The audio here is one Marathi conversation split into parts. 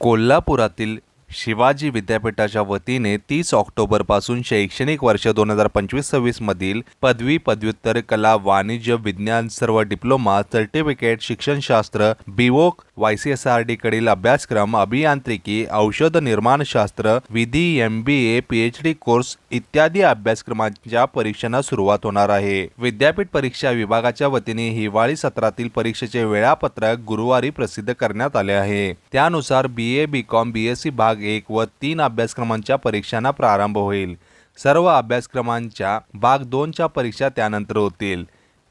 कोल्हापुरातील शिवाजी विद्यापीठाच्या वतीने तीस ऑक्टोबरपासून शैक्षणिक वर्ष दोन हजार पंचवीस सव्वीसमधील पदवी पदव्युत्तर कला वाणिज्य विज्ञान सर्व diploma certificate शिक्षणशास्त्र B Voc Y C S R कडील अभ्यासक्रम अभियांत्रिकी औषध निर्माणशास्त्र विधी M B A P H D course इत्यादी अभ्यासक्रमांच्या परीक्षांना सुरुवात होणार आहे. विद्यापीठ परीक्षा विभागाच्या वतीने हिवाळी सत्रातील परीक्षेचे वेळापत्रक गुरुवारी प्रसिद्ध करण्यात आले आहे. त्यानुसार B A B com B S C भाग एक व तीन अभ्यासक्रमांच्या परीक्षांना प्रारंभ होईल. सर्व अभ्यासक्रमांच्या भाग दोनच्या परीक्षा त्यानंतर होतील.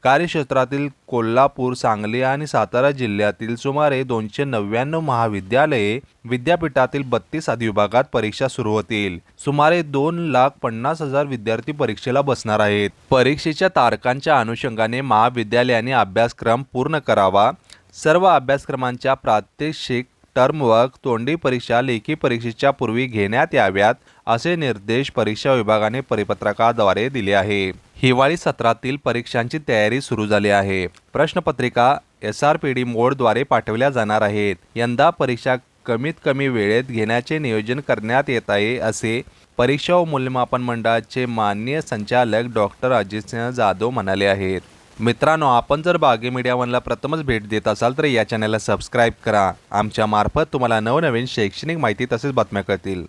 कार्यक्षेत्रातील कोल्हापूर सांगली आणि सातारा जिल्ह्यातील सुमारे दोनशे नव्याण्णव महाविद्यालये विद्यापीठातील बत्तीस अधिविभागात परीक्षा सुरू होतील. सुमारे दोन लाख पन्नास हजार विद्यार्थी परीक्षेला बसणार आहेत. परीक्षेच्या तारखांच्या अनुषंगाने महाविद्यालयाने अभ्यासक्रम पूर्ण करावा. सर्व अभ्यासक्रमांच्या प्रात्यक्षिक टर्मवर्क तोंडी परीक्षा लेखी परीक्षेच्या पूर्वी घेण्यात याव्यात असे निर्देश परीक्षा विभागाने परिपत्रकाद्वारे दिले आहे हिवाळी सत्रातील परीक्षांची तयारी सुरू झाली आहे. प्रश्नपत्रिका एस आर पी डी मोडद्वारे पाठवल्या जाणार आहेत. यंदा परीक्षा कमीत कमी वेळेत घेण्याचे नियोजन करण्यात येत आहे असे परीक्षा व मूल्यमापन मंडळाचे माननीय संचालक डॉक्टर अजितसिंह जाधव म्हणाले आहेत. मित्रांनो आपण जर बागे मीडियावनला प्रथमच भेट देत असाल तर या चॅनलला सबस्क्राईब करा. आमच्या मार्फत तुम्हाला नवनवीन शैक्षणिक माहिती तसेच बातम्या कळतील.